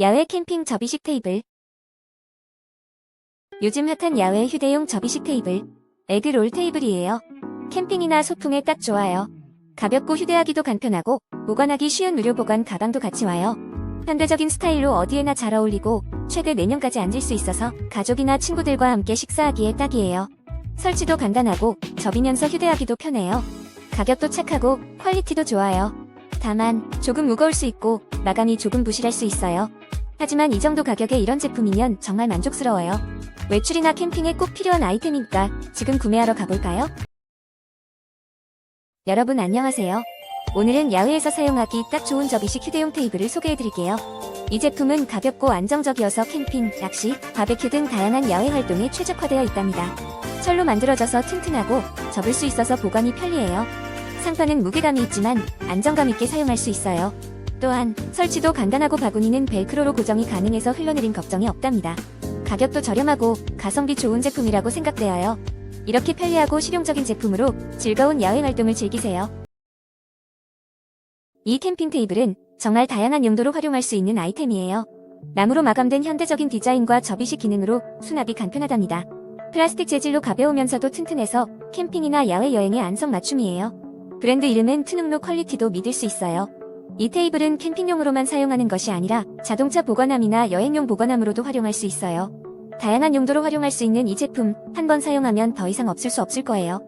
야외 캠핑 접이식 테이블 요즘 핫한 야외 휴대용 접이식 테이블 에그롤 테이블이에요. 캠핑이나 소풍에 딱 좋아요. 가볍고 휴대하기도 간편하고 보관하기 쉬운 무료 보관 가방도 같이 와요. 현대적인 스타일로 어디에나 잘 어울리고 최대 4명까지 앉을 수 있어서 가족이나 친구들과 함께 식사하기에 딱이에요. 설치도 간단하고 접이면서 휴대하기도 편해요. 가격도 착하고 퀄리티도 좋아요. 다만 조금 무거울 수 있고 마감이 조금 부실할 수 있어요. 하지만 이 정도 가격에 이런 제품이면 정말 만족스러워요. 외출이나 캠핑에 꼭 필요한 아이템이니까 지금 구매하러 가볼까요? 여러분 안녕하세요. 오늘은 야외에서 사용하기 딱 좋은 접이식 휴대용 테이블을 소개해드릴게요. 이 제품은 가볍고 안정적이어서 캠핑, 낚시, 바베큐 등 다양한 야외 활동에 최적화되어 있답니다. 철로 만들어져서 튼튼하고 접을 수 있어서 보관이 편리해요. 상판은 무게감이 있지만 안정감 있게 사용할 수 있어요. 또한 설치도 간단하고 바구니는 벨크로로 고정이 가능해서 흘러내림 걱정이 없답니다. 가격도 저렴하고 가성비 좋은 제품이라고 생각되어요. 이렇게 편리하고 실용적인 제품으로 즐거운 야외 활동을 즐기세요. 이 캠핑 테이블은 정말 다양한 용도로 활용할 수 있는 아이템이에요. 나무로 마감된 현대적인 디자인과 접이식 기능으로 수납이 간편하답니다. 플라스틱 재질로 가벼우면서도 튼튼해서 캠핑이나 야외 여행에 안성맞춤이에요. 브랜드 이름은 트능로 퀄리티도 믿을 수 있어요. 이 테이블은 캠핑용으로만 사용하는 것이 아니라 자동차 보관함이나 여행용 보관함으로도 활용할 수 있어요. 다양한 용도로 활용할 수 있는 이 제품 한 번 사용하면 더 이상 없을 수 없을 거예요.